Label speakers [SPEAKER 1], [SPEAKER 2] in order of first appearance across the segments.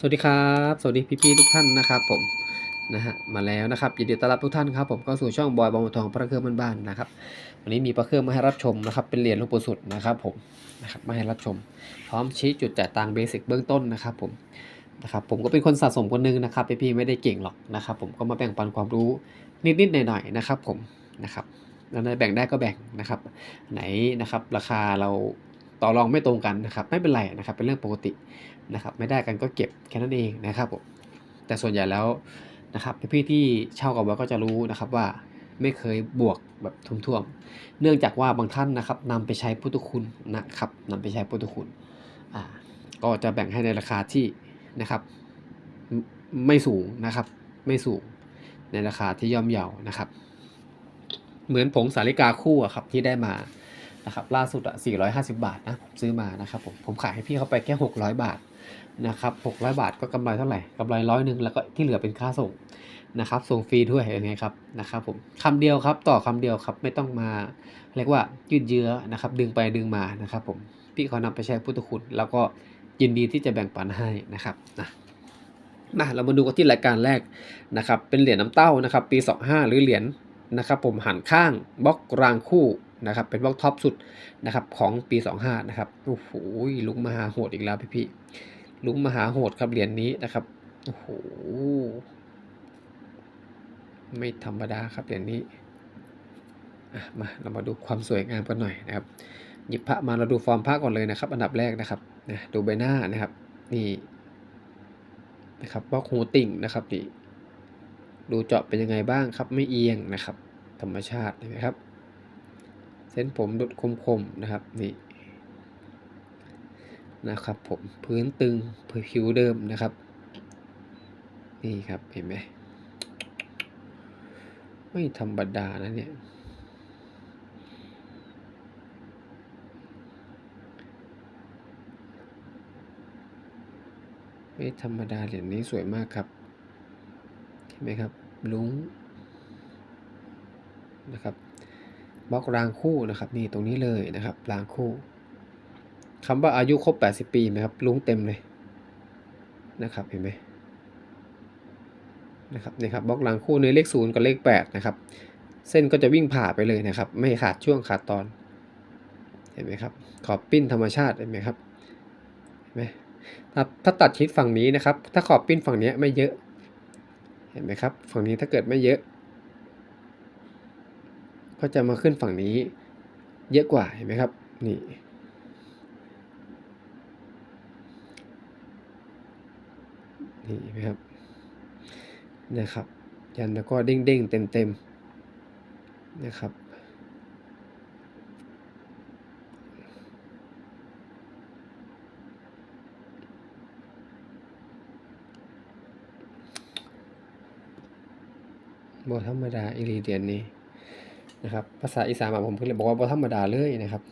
[SPEAKER 1] สวัสดีครับ สวัสดีพี่ๆทุกท่านนะครับผมนะฮะมาแล้วนะครับยินดีต้อนรับทุกท่านครับผมก็สู่ช่องบอยบอมทองพระเครื่องบ้านๆนะครับวันนี้มีพระเครื่องมาให้รับชมนะครับเป็นเหรียญหลวงปู่สุดนะครับผมนะครับมาให้รับชม พร้อมชี้จุดจ่ายตังเบสิกเบื้องต้นนะครับผมนะครับผมก็เป็นคนสะสมคนนึงนะครับพี่ๆไม่ได้เก่งหรอกนะครับผมก็มาแบ่งปันความรู้นิดๆหน่อยๆนะครับผมนะครับแล้วไหนแบ่งได้ก็แบ่งนะครับ ไหนนะครับราคาเราต่อรองไม่ตรงกันนะครับไม่เป็นไรนะครับเป็นเรื่องปกติ นะครับไม่ได้กันก็เก็บแค่นั้นเองนะครับผมแต่ส่วนใหญ่แล้วนะครับพี่ๆที่เช่ากับเราก็จะรู้นะครับว่าไม่เคยบวกแบบทุ่วมๆ เนื่องจากว่าบางท่านนะครับนำไปใช้พุทธคุณนะครับนำไปใช้พุทธคุณอ่าก็จะแบ่งให้ในราคาที่นะครับไม่ไม่สูงนะครับ ไม่สูงในราคาที่ย่อมเยานะครับ เหมือนผงสาลิกาคู่อะครับที่ได้มานะครับล่าสุดอะ450 บาทนะผมซื้อมานะครับผมผมขายให้พี่เขาไปแค่ 600 บาท นะครับ600 บาทก็กำไรเท่าไหร่กำไรร้อยหนึ่งแล้วก็ที่เหลือเป็นค่าส่งนะครับส่งฟรีด้วยยังไงครับนะครับผมคำเดียวครับต่อคำเดียวครับไม่ต้องมาเรียกว่ายืดเยื้อนะครับ ดึงไปดึงมานะครับผมพี่เขานำไปใช้พุทธคุณแล้วก็ยินดีที่จะแบ่งปันให้นะครับนะมาเรามาดูกันที่รายการแรกนะครับ เป็นเหรียญน้ำเต้านะครับ ปี 25 หรือเหรียญนะครับผมหันข้างบล็อกรางคู่นะครับเป็นบล็อกท็อปสุดนะครับของปี 25 นะครับโอ้โหลุงมาหาโหดอีกแล้วพี่พี่ๆ ลุงมหาโหดครับเหรียญนนี้นะครับโอ้โหไม่ธรรมดาครับเหรียญนนี้มาเรามาดูความสวยงามกันหน่อยนะครับ หยิบพระมาเราดูฟอร์มพระก่อนเลยนะครับ อันดับแรกนะครับนะดูใบหน้านะครับนี่นะครับบล็อกหูติ่งนะครับนี่ดูเจาะเป็นยังไงบ้างครับไม่เอียงนะครับ ธรรมชาติเห็นไหมครับ เส้นผมดุดคมๆนะครับนี่ นะครับผมพื้นตึงผิวเดิมนะครับ นี่ครับเห็นไหมไม่ธรรมดานะเนี่ยไม่ธรรมดาเหรียญนี้สวยมากครับ เห็นไหมครับ ลุงนะครับบล็อกรางคู่นะครับ นี่ตรงนี้เลยนะครับรางคู่ คำว่าอายุครบ 80 ปีไหมครับลุงเต็มเลยนะครับเห็นไหมนะครับนี่ครับบล็อกรางคู่เนื้อเลขศูนย์กับเลข 8 นะครับ เส้นก็จะวิ่งผ่าไปเลยนะครับ ไม่ขาดช่วงขาดตอน เห็นไหมครับ ขอบปิ้นธรรมชาติเห็นไหมครับเห็นไหมถ้าถ้าตัดชิดฝั่งนี้นะครับ ถ้าขอบปิ้นฝั่งนี้ไม่เยอะ เห็นไหมครับ ฝั่งนี้ถ้าเกิดไม่เยอะ ก็จะมาขึ้นฝั่งนี้ เยอะกว่าเห็นไหมครับ นี่ นี่นไหมครับนะครับ ยันแล้วก็เด้งเด้งเต็มเต็มๆนะครับบธรรมดาอิริเดียนนี้นะครับ ภาษาอีสานอะผมก็เลยบอกว่าบธรรมดาเลยนะครับ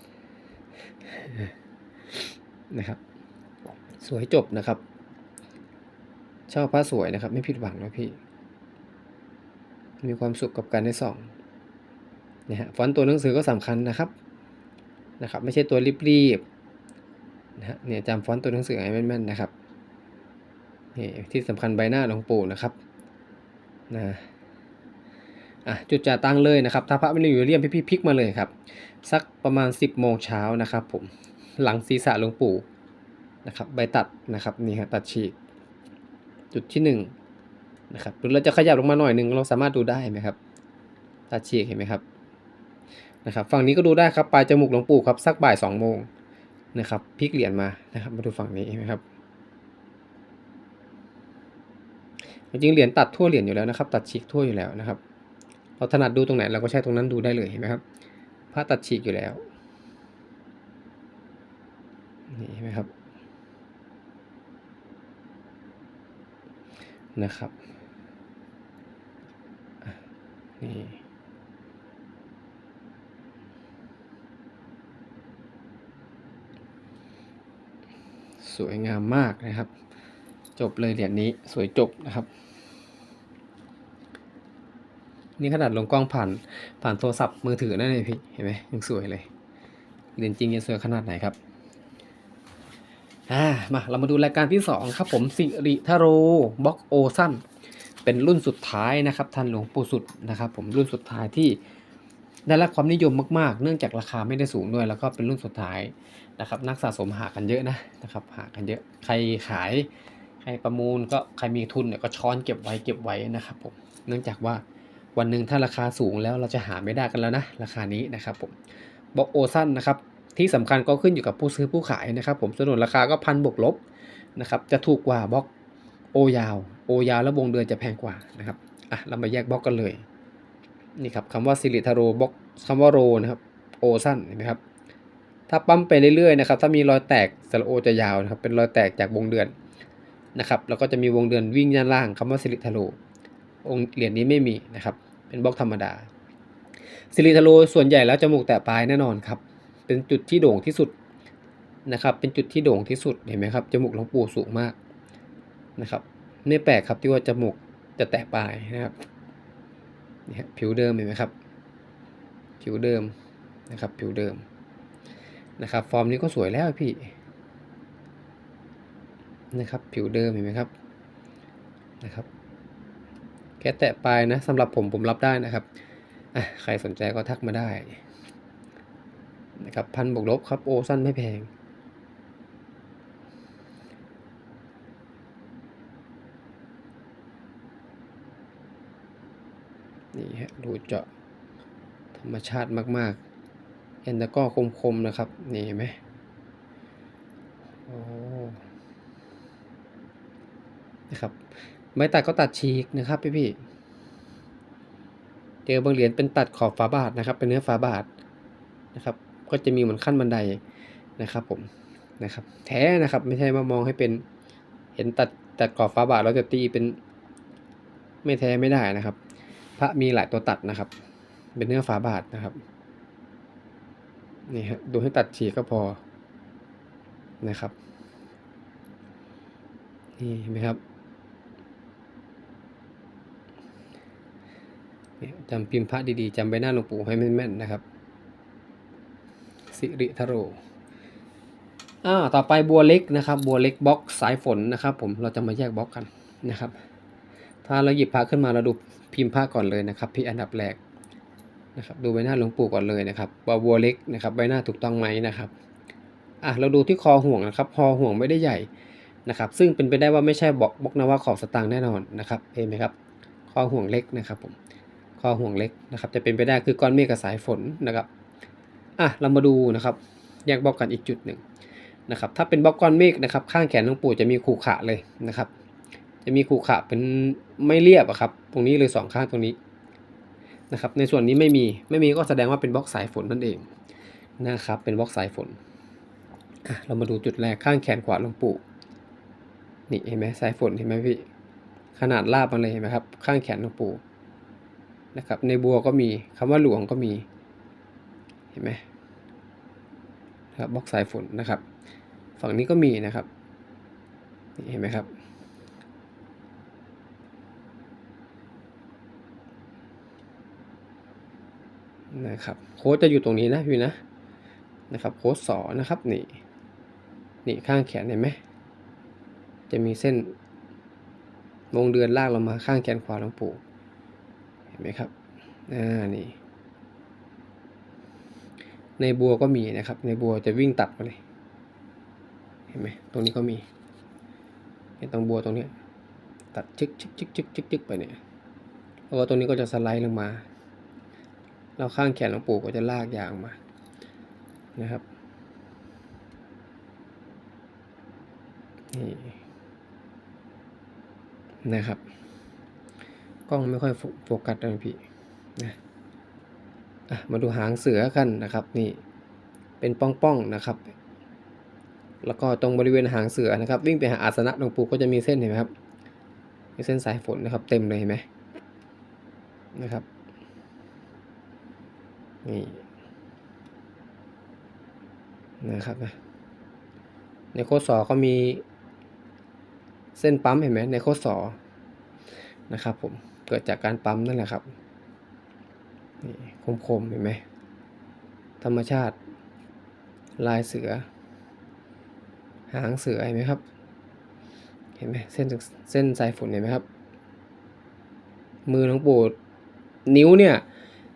[SPEAKER 1] นะครับ สวยจบนะครับ ชอบพระสวยนะครับ ไม่ผิดหวังนะพี่ มีความสุขกับการได้ส่องนะฮะฟอนต์ตัวหนังสือก็สำคัญนะครับนะครับ ไม่ใช่ตัวรีบๆนะฮะเนี่ยจำฟอนต์ตัวหนังสือให้แม่นๆนะครับนี่ที่สำคัญใบหน้าหลวงปู่นะครับนะอะจุดจ่ายตังเลยนะครับ ถ้าพระไม่ได้อยู่เรียมพี่ๆพลิกมาเลยครับ สักประมาณ 10โมงเช้านะครับผมหลังศีรษะหลวงปู่นะครับใบตัดนะครับนี่ครับตัดฉีก จุดที่1นงนะครับหรือเราจะขยับลงมาหน่อยหนึ่งเราสามารถดูได้ไหมครับตัดฉีกเห็นไหมครับนะครับฝั่งนี้ก็ดูได้ครับปลายจมูกหลวงปู่ครับสักบ่ายสองโมงนะครับพลิกเหรียญมานะครับมาดูฝั่งนี้เห็นไหมครับจริงเหรียญตัดทั่วเหรียญอยู่แล้วนะครับ ตัดฉีกทั่วอยู่แล้วนะครับ เราถนัดดูตรงไหนเราก็ใช้ตรงนั้นดูได้เลยเห็นไหมครับผ้าตัดฉีกอยู่แล้วนี่เห็นไหมครับ นะครับนี่สวยงามมากนะครับ จบเลยเหรียญนี้สวยจบนะครับ นี่ขนาดลงกล้องผ่านผ่านโทรศัพท์มือถือนั่นเลยพี่เห็นไหมยังสวยเลยเหรียญจริงจะสวยขนาดไหนครับ อ่ามาเรามาดูรายการที่ 2 ครับผมสิริทโรบ็อกโอซันเป็นรุ่นสุดท้ายนะครับท่านหลวงปู่สุดนะครับ ผมรุ่นสุดท้ายที่ได้รับความนิยมมากๆ เนื่องจากราคาไม่ได้สูงด้วยแล้วก็เป็นรุ่นสุดท้ายนะครับ นักสะสมหากันเยอะนะนะครับหากันเยอะใครขายใครประมูลก็ใครมีทุนเนี่ยก็ช้อนเก็บไว้เก็บไว้นะครับผมเนื่องจากว่าวันหนึ่งถ้าราคาสูงแล้วเราจะหาไม่ได้กันแล้วนะราคานี้นะครับผมบ็อกโอซันนะครับ ที่สำคัญก็ขึ้นอยู่กับผู้ซื้อผู้ขายนะครับผมส่วนราคาก็พันบวกลบนะครับจะถูกกว่าบล็อกโอยาวโอยาวแล้ววงเดือนจะแพงกว่านะครับอะเรามาแยกบล็อกกันเลยนี่ครับคำว่าซิลิทาโรบล็อกคำว่าโรนะครับโอสั้นเห็นไหมครับถ้าปั๊มไปเรื่อยๆนะครับถ้ามีรอยแตกสระโอจะยาวนะครับเป็นรอยแตกจากวงเดือนนะครับแล้วก็จะมีวงเดือนวิ่งด้านล่างคำว่าซิลิทาโรองเหรียญนี้ไม่มีนะครับเป็นบล็อกธรรมดาซิลิทาโรส่วนใหญ่แล้วจมูกแตะปลายแน่นอนครับ เป็นจุดที่โด่งที่สุดนะครับ เป็นจุดที่โด่งที่สุดเห็นไหมครับจมูกหลวงปู่สูงมากนะครับไม่แปลกครับที่ว่าจมูกจะแตะปลายนะครับนี่ครับผิวเดิมเห็นไหมครับ ผิวเดิมนะครับ ผิวเดิมนะครับ ฟอร์มนี้ก็สวยแล้วพี่นะครับ ผิวเดิมเห็นไหมครับนะครับแค่แตะปลายนะสำหรับผมผมรับได้นะครับอะใครสนใจก็ทักมาได้ นะครับพันบวกลบครับโอสั้นไม่แพง นี่ฮะดูเจาะธรรมชาติมากๆเห็นตะก้อคมๆนะครับ นี่เห็นไหมโอ้นะครับไม่ตัดก็ตัดฉีกนะครับพี่พี่เจอบางเหรียญเป็นตัดขอบฝาบาทนะครับ เป็นเนื้อฝาบาทนะครับ ก็จะมีเหมือนขั้นบันไดนะครับผมนะครับ แท้นะครับไม่ใช่มามองให้เป็นเห็นตัดตัดกรอบฟ้าบาทแล้วจะตีเป็น ไม่แท้ไม่ได้นะครับ พระมีหลายตัวตัดนะครับ เป็นเนื้อฝาบาทนะครับนี่ฮะดูให้ตัดฉีกก็พอนะครับนี่เห็นไหมครับจำพิมพ์พระดีๆจำใบหน้าหลวงปู่ให้แม่นๆนะครับ สิริทโรอ่าต่อไปบัวเล็กนะครับ บัวเล็กบล็อกสายฝนนะครับ ผมเราจะมาแยกบล็อกกันนะครับ ถ้าเราหยิบพระขึ้นมาเราดูพิมพ์พระก่อนเลยนะครับพี่อันดับแรกนะครับดูใบหน้าหลวงปู่ก่อนเลยนะครับว่าบัวเล็กนะครับใบหน้าถูกต้องไหมนะครับอะเราดูที่คอห่วงนะครับคอห่วงไม่ได้ใหญ่นะครับ ซึ่งเป็นไปได้ว่าไม่ใช่บล็อกบล็อกนว่าขอบสตางค์แน่นอนนะครับเห็นไหมครับคอห่วงเล็กนะครับผมคอห่วงเล็กนะครับจะเป็นไปได้คือก้อนเมฆกับสายฝนนะครับ อะเรามาดูนะครับแยกบล็อกกันอีกจุดหนึ่งนะครับถ้าเป็นบล็อกก้อนเมฆนะครับ ข้างแขนหลวงปู่จะมีขูขะเลยนะครับ จะมีขูขะเป็นไม่เรียบอะครับ ตรงนี้เลยสองข้างตรงนี้นะครับ ในส่วนนี้ไม่มีไม่มีก็แสดงว่าเป็นบล็อกสายฝนนั่นเองนะครับ เป็นบล็อกสายฝนอะเรามาดูจุดแรกข้างแขนขวาหลวงปู่นี่เห็นไหมสายฝนเห็นไหมพี่ขนาดลาบมาเลยเห็นไหมครับ ข้างแขนหลวงปู่นะครับ ในบัวก็มีคำว่าหลวงก็มี เห็นไหมครับบล็อกสายฝนนะครับ ฝั่งนี้ก็มีนะครับนี่เห็นไหมครับ นะครับโค้ดจะอยู่ตรงนี้นะพี่นะนะครับโค้ดสอนะครับนี่นี่ข้างแขนเห็นไหมจะมีเส้นวงเดือนลากลงมาข้างแขนขวาหลวงปู่เห็นไหมครับอ่านี่ ในบัวก็มีนะครับ ในบัวจะวิ่งตัดมาเลย เห็นไหมตรงนี้ก็มีเห็นตรงบัวตรงนี้ตัดชึกชึกชึกชึกชึกชึกไปเนี่ยแล้วก็ตรงนี้ก็จะสไลด์ลงมาแล้วข้างแขนหลวงปู่ก็จะลากยางมานะครับนี่นะครับ กล้องไม่ค่อยโฟกัสเลยพี่นะ มาดูหางเสือกันนะครับนี่เป็นป้องๆนะครับ แล้วก็ตรงบริเวณหางเสือนะครับ วิ่งไปหาอาสนะหลวงปู่ก็จะมีเส้นเห็นไหมครับมีเส้นสายฝนนะครับ เต็มเลยเห็นไหมนะครับนี่นะครับในโคสอก็มีเส้นปั๊มเห็นไหมในโคสอนะครับผมเกิดจากการปั๊มนั่นแหละครับ นี่คมๆเห็นไหมธรรมชาติ ลายเสือ หางเสือเห็นไหมครับ เห็นไหมเส้นเส้นสายฝนเห็นไหมครับ มือหลวงปู่นิ้วเนี่ย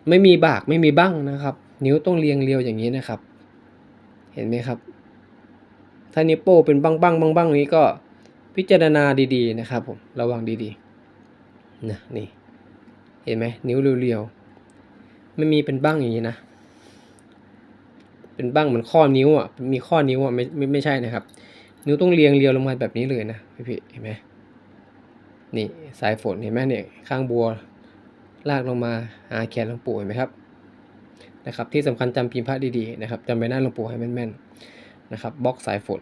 [SPEAKER 1] ไม่มีบากไม่มีบั้งนะครับ นิ้วต้องเรียงเรียวอย่างนี้นะครับ เห็นไหมครับ ถ้านิ้วโป้เป็นบั้งบั้งบั้งบั้งนี้ก็พิจารณาดีๆนะครับผมระวังดีๆนะนี่เห็นไหมนิ้วเรียวๆ ไม่มีเป็นบ้างอย่างนี้นะ เป็นบ้างเหมือนข้อนิ้วอะ มีข้อนิ้วอะไม่ไม่ไม่ใช่นะครับ นิ้วต้องเรียงเรียวลงมาแบบนี้เลยนะพี่พี่เห็นไหมนี่สายฝนเห็นไหมเนี่ยข้างบัวลากลงมาหาแขนหลวงปู่เห็นไหมครับนะครับ ที่สำคัญจำพิมพ์พระดีๆนะครับจำใบหน้าหลวงปู่ให้แม่นๆนะครับบล็อกสายฝน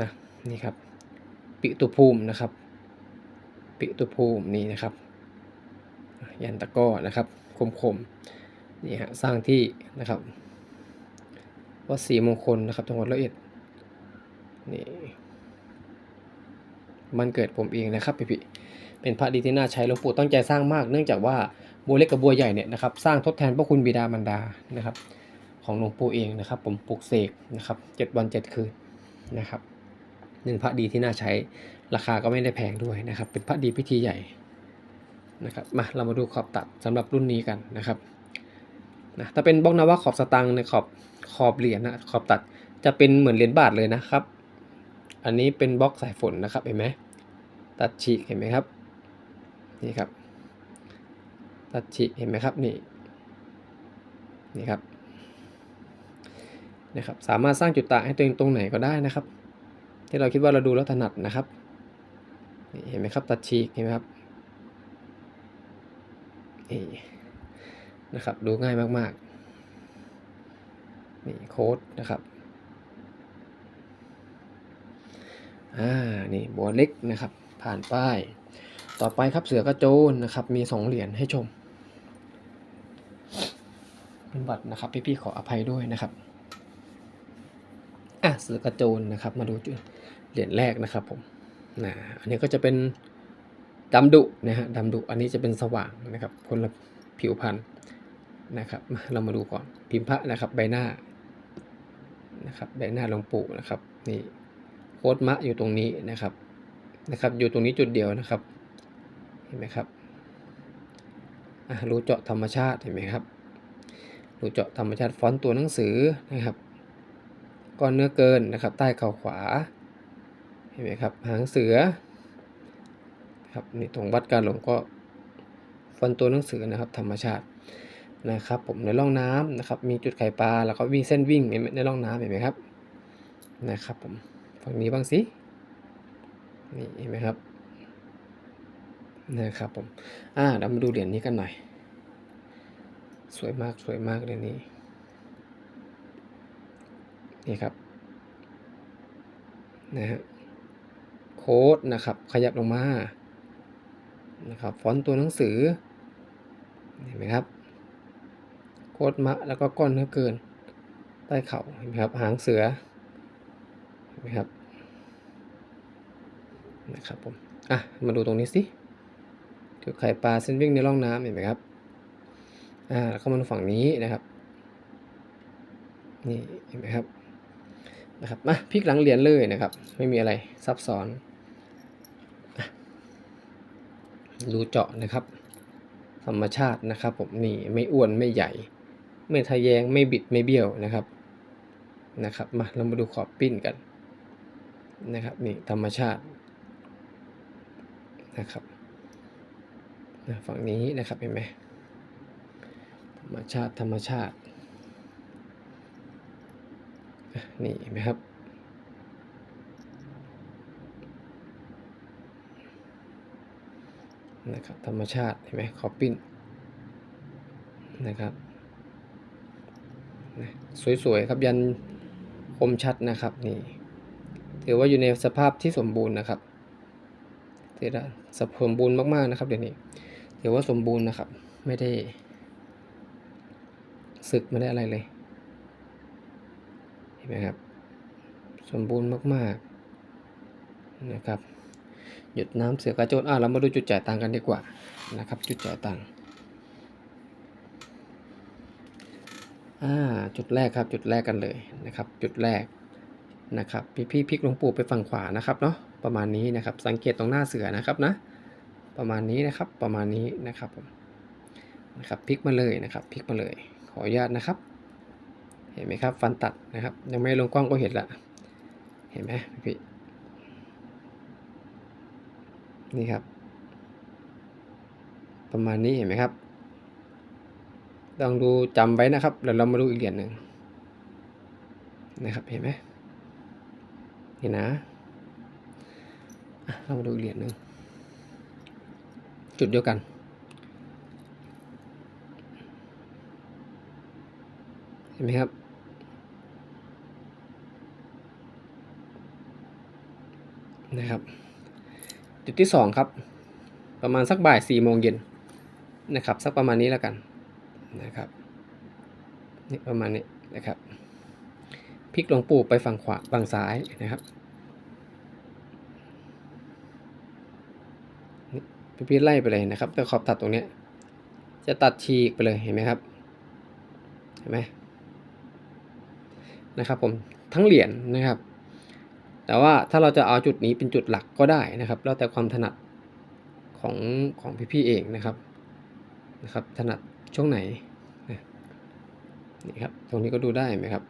[SPEAKER 1] นะนี่ครับ ปิตุภูมินะครับ ปิตุภูมินี่นะครับ ยันตะก้อนะครับ คมๆ นี่ฮะสร้างที่นะครับวัดศรีมงคลนะครับจังหวัดร้อยเอ็ดนี่มันเกิดผมเองนะครับพี่พี่เป็นพระดีที่น่าใช้หลวงปู่ตั้งใจสร้างมาก เนื่องจากว่าบัวเล็กกับบัวใหญ่เนี่ยนะครับสร้างทดแทนพระคุณบิดามารดานะครับ ของหลวงปู่เองนะครับ ผมปลุกเสกนะครับเจ็ดวันเจ็ดคืนนะครับหนึ่งพระดีที่น่าใช้ราคาก็ไม่ได้แพงด้วยนะครับ เป็นพระดีพิธีใหญ่นะครับมาเรามาดูขอบตัดสำหรับรุ่นนี้กันนะครับ นะถ้าเป็นบล็อกนวะขอบสตังค์ในขอบขอบเหรียญนะขอบตัดจะเป็นเหมือนเหรียญบาทเลยนะครับ อันนี้เป็นบล็อกสายฝนนะครับเห็นไหมตัดฉีกเห็นไหมครับนี่ครับ ตัดฉีกเห็นไหมครับนี่นี่ครับนะครับสามารถสร้างจุดต่างให้ตัวเองตรงไหนก็ได้นะครับ ที่เราคิดว่าเราดูแล้วถนัดนะครับนี่เห็นไหมครับตัดฉีกเห็นไหมครับนี่ นะครับ ดูง่ายมากๆ นี่โค้ดนะครับอ่านี่บัวเล็กนะครับ ผ่านป้าย ต่อไปครับเสือกระโจนนะครับ มีสองเหรียญให้ชมเป็นบัตรนะครับ พี่ๆขออภัยด้วยนะครับอะเสือกระโจนนะครับ มาดูจุดเหรียญแรกนะครับผมนะอันนี้ก็จะเป็นดำดุนะฮะดำดุอันนี้จะเป็นสว่างนะครับ คนละผิวพันธุ์ นะครับเรามาดูก่อนพิมพ์พระนะครับใบหน้านะครับใบหน้าหลวงปู่นะครับนี่โคตมะอยู่ตรงนี้นะครับนะครับอยู่ตรงนี้จุดเดียวนะครับเห็นไหมครับรูเจาะธรรมชาติเห็นไหมครับรูเจาะธรรมชาติฟอนต์ตัวหนังสือนะครับก้อนเนื้อเกินนะครับใต้เข่าขวาเห็นไหมครับหางเสือครับนี่ตรงวัดการหลงก็ฟอนต์ตัวหนังสือนะครับธรรมชาติ นะครับผมในร่องน้ำนะครับ มีจุดไข่ปลาแล้วก็วิ่งเส้นวิ่งในร่องน้ำเห็นไหมครับนะครับผมฝั่งนี้บ้างสินี่เห็นไหมครับนะครับผมอ่าเรามาดูเหรียญนี้กันหน่อย สวยมากสวยมากเหรียญนี้นี่ครับนะฮะโค้ดนะครับ ขยับลงมานะครับฟอนต์ตัวหนังสือเห็นไหมครับ ค้ดมะ แล้วก็ก้อนเนื้อเกิน ใต้เข่าเห็นไหมครับ หางเสือเห็นไหมครับ นะครับผม อะ มาดูตรงนี้สิจุดไข่ปลาเส้นวิ่งในร่องน้ำเห็นไหมครับ อ่าแล้วก็มาดูฝั่งนี้นะครับ นี่เห็นไหมครับ นะครับ มาพลิกหลังเหรียญเลยนะครับ ไม่มีอะไรซับซ้อนรูเจาะนะครับ ธรรมชาตินะครับผมนี่ไม่อ้วนไม่ใหญ่ ไม่ทะแยงไม่บิดไม่เบี้ยวนะครับนะครับมาเรามาดูขอบปิ้นกันนะครับนี่ธรรมชาตินะครับนะฝั่งนี้นะครับเห็นไหมธรรมชาติธรรมชาตินี่เห็นไหมครับนะครับธรรมชาติเห็นไหมขอบปิ้นนะครับ สวยๆครับยันคมชัดนะครับนี่ถือว่าอยู่ในสภาพที่สมบูรณ์นะครับถือว่าสมบูรณ์มากๆนะครับเดี๋ยวนี้ถือว่าสมบูรณ์นะครับ ไม่ได้สึกไม่ได้อะไรเลยเห็นไหมครับ สมบูรณ์มากๆนะครับหยุดน้ำเสือกระโจนอะเรามาดูจุดจ่ายตังกันดีกว่านะครับ จุดจ่ายตังค์ อ่าจุดแรกครับจุดแรกกันเลยนะครับ จุดแรกนะครับพี่พี่พลิกหลวงปู่ไปฝั่งขวานะครับเนาะประมาณนี้นะครับ สังเกตตรงหน้าเสือนะครับนะ ประมาณนี้นะครับประมาณนี้นะครับผมนะครับพลิกมาเลยนะครับพลิกมาเลย ขออนุญาตนะครับ เห็นไหมครับ ฟันตัดนะครับ ยังไม่ลงกล้องก็เห็นละเห็นไหมพี่นี่ครับ ประมาณนี้เห็นไหมครับ ลองดูจำไว้นะครับเดี๋ยวเรามาดูอีกเหรียญหนึ่งนะครับเห็นไหมเห็นนะอะเรามาดูอีกเหรียญหนึ่งจุดเดียวกันเห็นไหมครับนะครับ จุดที่สองครับ ประมาณสักบ่ายสี่โมงเย็นนะครับ สักประมาณนี้แล้วกัน นะครับนี่ประมาณนี้นะครับพลิกหลวงปู่ไปฝั่งขวาฝั่งซ้ายนะครับนี่พี่ๆไล่ไปเลยนะครับแต่ขอบตัดตรงนี้จะตัดฉีกไปเลยเห็นไหมครับเห็นไหมนะครับผมทั้งเหรียญนะครับ แต่ว่าถ้าเราจะเอาจุดนี้เป็นจุดหลักก็ได้นะครับ แล้วแต่ความถนัดของของพี่ๆเองนะครับนะครับ ถนัด ช่วงไหนนี่ครับ ตรงนี้ก็ดูได้ไหมครับ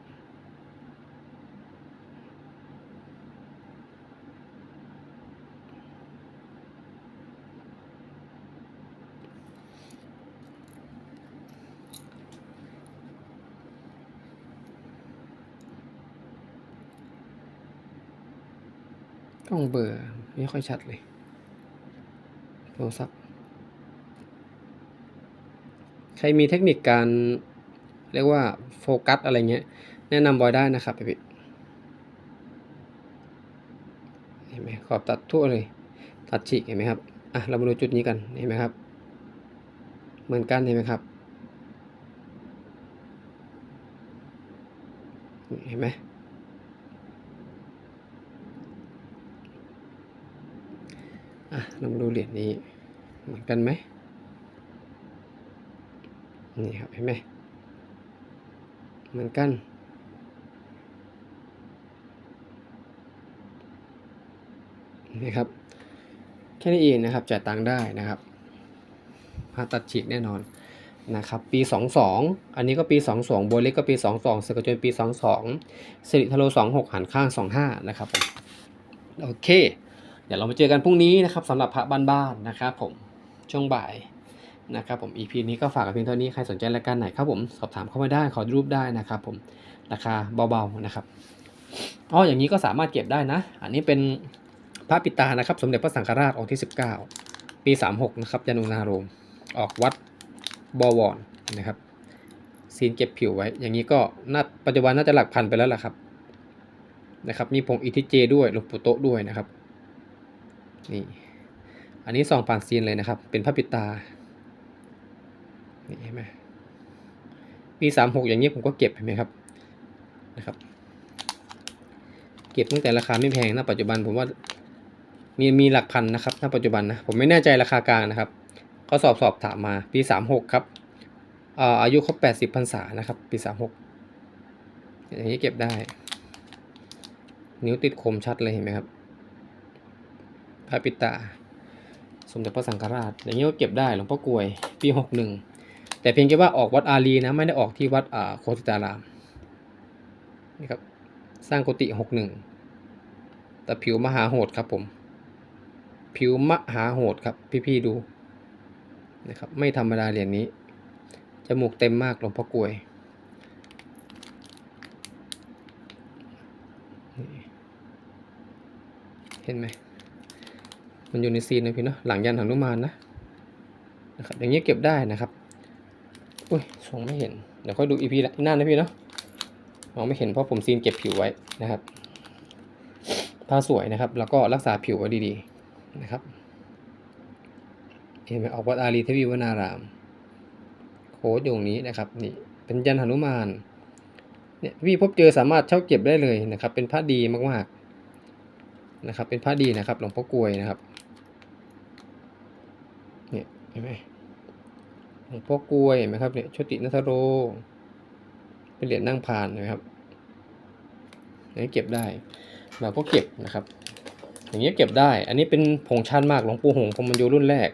[SPEAKER 1] กล้องเบอร์ ไม่ค่อยชัดเลยโทรศัพท์ ใครมีเทคนิคการเรียกว่าโฟกัสอะไรเงี้ย แนะนำบอยได้นะครับพี่เห็นไหมขอบตัดทั่วเลย ตัดฉีกเห็นไหมครับอะเรามาดูจุดนี้กันเห็นไหมครับ เหมือนกันเห็นไหมครับเห็นไหมอะเรามาดูเหรียญนี้เหมือนกันไหม นี่ครับเห็นไหมเหมือนกัน นี่ครับ แค่นี้เองนะครับจ่ายตังค์ได้นะครับผ่าตัดฉีกแน่นอนนะครับปี 22 อันนี้ก็ปี 22โบเล็กก็ปี 22สกจนปี 22สิริทโล26 หันข้าง 25 นะครับโอเค เดี๋ยวเรามาเจอกันพรุ่งนี้นะครับสำหรับพระบ้านๆนะครับผมช่วงบ่าย นะครับผม EP นี้ก็ฝากกับเพียงเท่านี้ ใครสนใจรายการไหนครับผม สอบถามเข้ามาได้ ขอรูปได้นะครับผม ราคาเบาๆนะครับ อ๋อ อย่างนี้ก็สามารถเก็บได้นะ อันนี้เป็นพระปิตานะครับ สมเด็จพระสังฆราชองค์ที่ 19 ปี 36 นะครับยานุนาโรม ออกวัดบวรนะครับ ซีนเก็บผิวไว้ อย่างนี้ก็น่าปัจจุบันน่าจะหลักพันไปแล้วล่ะครับ นะครับ มีผงอิทิเจด้วยหลวงปู่โตด้วยนะครับ นี่ อันนี้ส่องผ่านซีนเลยนะครับ เป็นพระปิตา นี่เห็นไหมปีสามหกอย่างนี้ผมก็เก็บเห็นไหมครับนะครับ เก็บตั้งแต่ราคาไม่แพงนะปัจจุบันผมว่ามีมีหลักพันนะครับณปัจจุบันนะผมไม่แน่ใจราคากลางนะครับ ก็สอบสอบถามมาปีสามหกครับอ่าอายุครบแปดสิบพรรษานะครับ ปีสามหกอย่างนี้เก็บได้ นิ้วติดคมชัดเลยเห็นไหมครับพระปิตา สมเด็จพระสังฆราชอย่างนี้ก็เก็บได้หลวงพ่อกลวย ปีหกหนึ่ง แต่เพียงแค่ว่าออกวัดอารีนะไม่ได้ออกที่วัดโคสิตารามนี่ครับสร้างกุฏิหกหนึ่งแต่ผิวมหาโหดครับผม ผิวมหาโหดครับพี่ๆดูนะครับไม่ธรรมดาเหรียญนี้จมูกเต็มมากหลวงพ่อกลวยเห็นไหมมันอยู่ในซีนนะพี่เนาะหลังยันหนุมานนะนะครับอย่างนี้เก็บได้นะครับ อุ้ยส่งไม่เห็น เดี๋ยวค่อยดูอีพีหน้านะพี่เนาะมองไม่เห็นเพราะผมซีนเก็บผิวไว้นะครับผ้าสวยนะครับ แล้วก็รักษาผิวไว้ดีๆนะครับเห็นไหมออกวัดอารีเทวีวนาราม โค้ดอยู่ตรงนี้นะครับ นี่เป็นยันหนุมานเนี่ยพี่พบเจอสามารถเช่าเก็บได้เลยนะครับ เป็นพระดีมากๆนะครับ เป็นพระดีนะครับหลวงพ่อกลวยนะครับเนี่ยเห็นไหม หลวงพ่อกลวยเห็นไหมครับเนี่ยชตินัทโร เป็นเหรียญนั่งพานนไหมครับเอันนี้เก็บได้เราก็เก็บนะครับ อย่างเงี้ยเก็บได้ อันนี้เป็นผงชันมากหลวงปู่หงส์พรหมบรรยูรุ่นแรก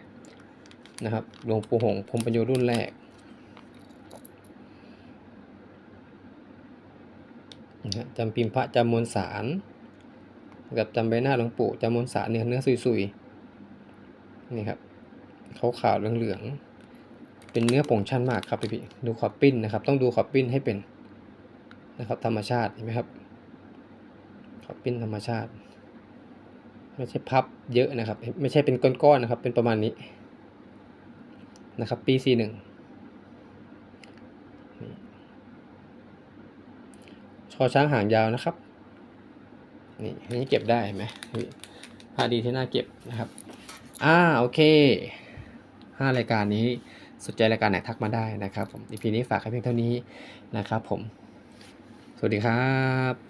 [SPEAKER 1] นะครับหลวงปู่หงส์พรหมบรรยูรุ่นแรกจำพิมพ์พระจำมวลสารกับจำใบหน้าหลวงปู่จำมวลสารเนี่ยเนื้อซุยๆนี่ครับขาวขาวๆเหลืองๆ เป็นเนื้อผงชั้นมากครับพี่ๆดูขอบปิ้นนะครับ ต้องดูขอบปิ้นให้เป็นนะครับ ธรรมชาติเห็นไหมครับ ขอบปิ้นธรรมชาติ ไม่ใช่พับเยอะนะครับ ไม่ใช่เป็นก้อนๆนะครับ เป็นประมาณนี้นะครับ ปีสี่หนึ่งชอช้างหางยาวนะครับ นี่อันนี้เก็บได้ไหมนี่ผ้าดีที่น่าเก็บนะครับ อ่า โอเคห้ารายการนี้ สนใจรายการไหนทักมาได้นะครับผม EP นี้ฝากแค่เพียงเท่านี้นะครับผม สวัสดีครับ